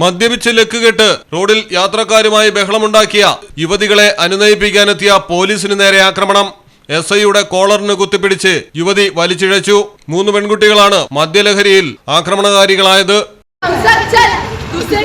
മദ്യപിച്ച് ലക്കുകെട്ട് റോഡിൽ യാത്രക്കാരുമായി ബഹളമുണ്ടാക്കിയ യുവതികളെ അനുനയിപ്പിക്കാനെത്തിയ പോലീസിനു നേരെ ആക്രമണം എസ് ഐയുടെ കോളറിന് കുത്തിപ്പിടിച്ച് യുവതി വലിച്ചിഴച്ചു മൂന്ന് പെൺകുട്ടികളാണ് മദ്യലഹരിയിൽ ആക്രമണകാരികളായത് चल चल दूसरे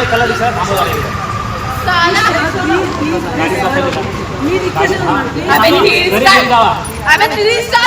त्याला दिसला थांबव झाले मी रिक्षा अबे रिक्षा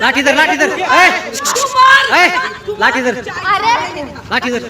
लाठी धर लाठी धर लाठी धर लाठी धर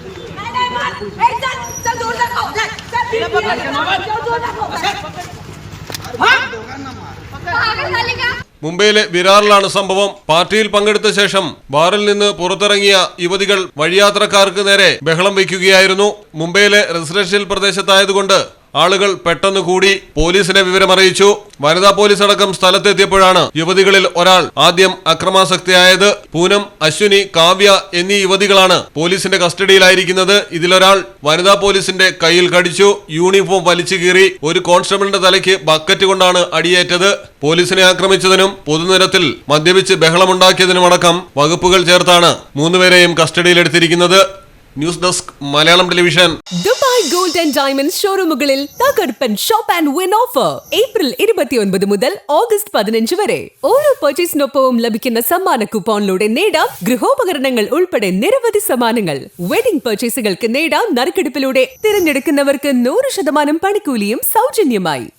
दोघांना मार മുംബൈയിലെ വിരാറിലാണ് സംഭവം. പാർട്ടിയിൽ പങ്കെടുത്ത ശേഷം ബാറിൽ നിന്ന് പുറത്തിറങ്ങിയ യുവതികൾ വഴിയാത്രക്കാർക്ക് നേരെ ബഹളം വയ്ക്കുകയായിരുന്നു. മുംബൈയിലെ റെസിഡൻഷ്യൽ പ്രദേശത്തായതുകൊണ്ട് ആളുകൾ പെട്ടെന്ന് കൂടി പോലീസിനെ വിവരമറിയിച്ചു. വനിതാ പോലീസ് അടക്കം സ്ഥലത്തെത്തിയപ്പോഴാണ് യുവതികളിൽ ഒരാൾ. ആദ്യം അക്രമാസക്തിയായത് പൂനം അശ്വിനി കാവ്യ എന്നീ യുവതികളാണ് പോലീസിന്റെ കസ്റ്റഡിയിലായിരിക്കുന്നത്. ഇതിലൊരാൾ വനിതാ പോലീസിന്റെ കയ്യിൽ കടിച്ചു യൂണിഫോം വലിച്ചു കീറി ഒരു കോൺസ്റ്റബിളിന്റെ തലയ്ക്ക് ബക്കറ്റ് കൊണ്ടാണ് അടിയേറ്റത്. പോലീസിനെ ആക്രമിച്ചതിനും പൊതുനിരത്തിൽ മദ്യപിച്ച് ബഹളമുണ്ടാക്കിയതിനുമടക്കം വകുപ്പുകൾ ചേർത്താണ് മൂന്നുപേരെയും കസ്റ്റഡിയിലെടുത്തിരിക്കുന്നത്. News desk Malayalam television. Dubai gold and diamond ഷോറൂമുകളിൽ തകർപ്പൻ shop and win offer. April ഇരുപത്തിയൊൻപത് മുതൽ ഓഗസ്റ്റ് പതിനഞ്ച് വരെ. ഓരോ പർച്ചേസിനൊപ്പവും ലഭിക്കുന്ന സമ്മാന കൂപ്പോണിലൂടെ നേടാം ഗൃഹോപകരണങ്ങൾ ഉൾപ്പെടെ നിരവധി സമ്മാനങ്ങൾ. വെഡിംഗ് പർച്ചേസുകൾക്ക് നേടാം നറുക്കെടുപ്പിലൂടെ തിരഞ്ഞെടുക്കുന്നവർക്ക് നൂറ് ശതമാനം പണിക്കൂലിയും സൗജന്യമായി.